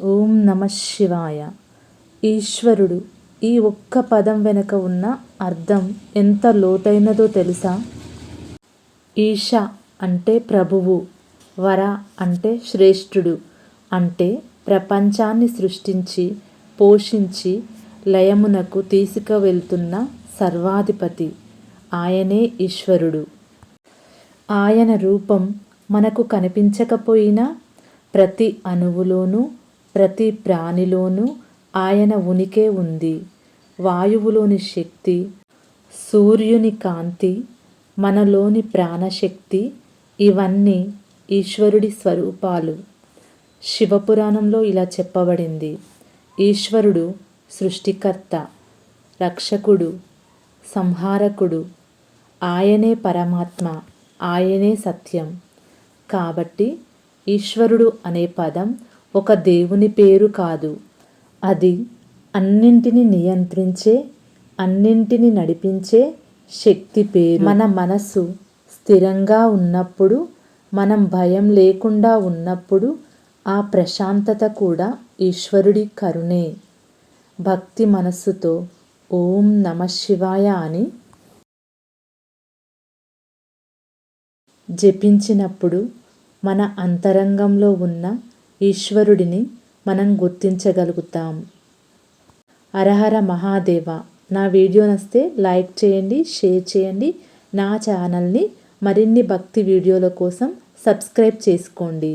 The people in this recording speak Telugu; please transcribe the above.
ఓం నమ శివాయ. ఈశ్వరుడు ఈ ఒక్క పదం వెనుక ఉన్న అర్థం ఎంత లోతైనదో తెలుసా? ఈశ అంటే ప్రభువు వర అంటే శ్రేష్ఠుడు అంటే ప్రపంచాన్ని సృష్టించి పోషించి లయమునకు తీసుకువెళ్తున్న సర్వాధిపతి ఆయనే ఈశ్వరుడు. ఆయన రూపం మనకు కనిపించకపోయినా ప్రతి అణువులోనూ ప్రతి ప్రాణిలోనూ ఆయన ఉనికే ఉంది. వాయువులోని శక్తి సూర్యుని కాంతి మనలోని ప్రాణశక్తి ఇవన్నీ ఈశ్వరుడి స్వరూపాలు. శివపురాణంలో ఇలా చెప్పబడింది. ఈశ్వరుడు సృష్టికర్త రక్షకుడు సంహారకుడు. ఆయనే పరమాత్మ ఆయనే సత్యం. కాబట్టి ఈశ్వరుడు అనే పదం ఒక దేవుని పేరు కాదు. అది అన్నింటిని నియంత్రించే అన్నింటిని నడిపించే శక్తి పేరు. మన మనసు స్థిరంగా ఉన్నప్పుడు మనం భయం లేకుండా ఉన్నప్పుడు ఆ ప్రశాంతత కూడా ఈశ్వరుడి కరుణే. భక్తి మనస్సుతో ఓం నమ శివాయ అని జపించినప్పుడు మన అంతరంగంలో ఉన్న ఈశ్వరుడిని మనం గుర్తించగలుగుతాం. అరహర మహాదేవ నా వీడియో నస్తే లైక్ చేయండి షేర్ చేయండి. నా ఛానల్ని మరిన్ని భక్తి వీడియోల కోసం సబ్స్క్రైబ్ చేసుకోండి.